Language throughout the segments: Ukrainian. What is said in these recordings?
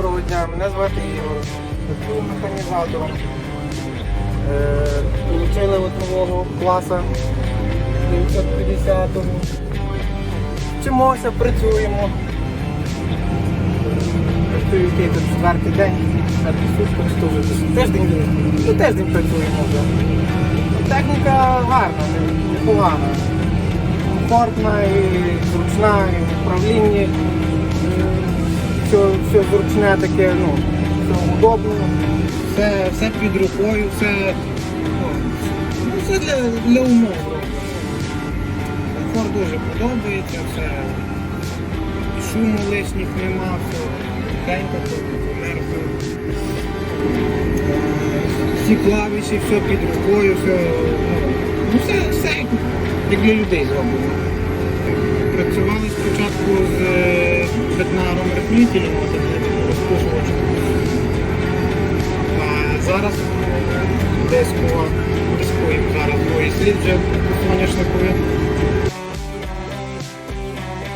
дня, мене звати Ігор. Працюю механізатором. Е, Получили от нового класа 950-го. Вчимося, працюємо. Працюю який тут четвертий день, четвертий суток, що вже тиждень, ну тиждень працюємо вже. Техніка гарна, непогана. Комфортна і зручна, і в управлінні. Все, все зручне таке, ну, все удобно, все, все під рукою, все, ну, все для, для умов. Комфорт дуже подобається, все. Шуму лишніх нема, все тихенько, померзло. Всі клавіші, все під рукою, все, ну, ну все, все як, для людей зроблено. Працювали спочатку з е, бетнаром розпушувачем. А зараз дискова, дискуємо зараз другий слід вже соняшникові.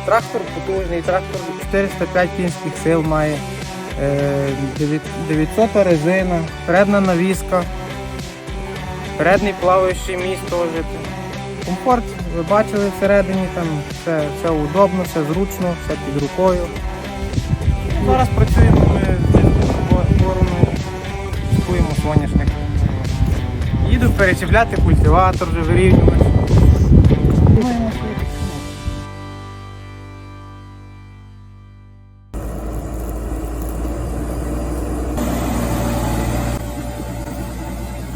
Трактор потужний, трактор 405 кінських сил має, е, 900 резина, передна навіска, передній плаваючий міст теж. Комфорт, ви бачили всередині, там все, все удобно, все зручно, все під рукою. Зараз працюємо ми з бороною, купуємо соняшник. Їду перечіпляти культиватор, вже вирівнювати.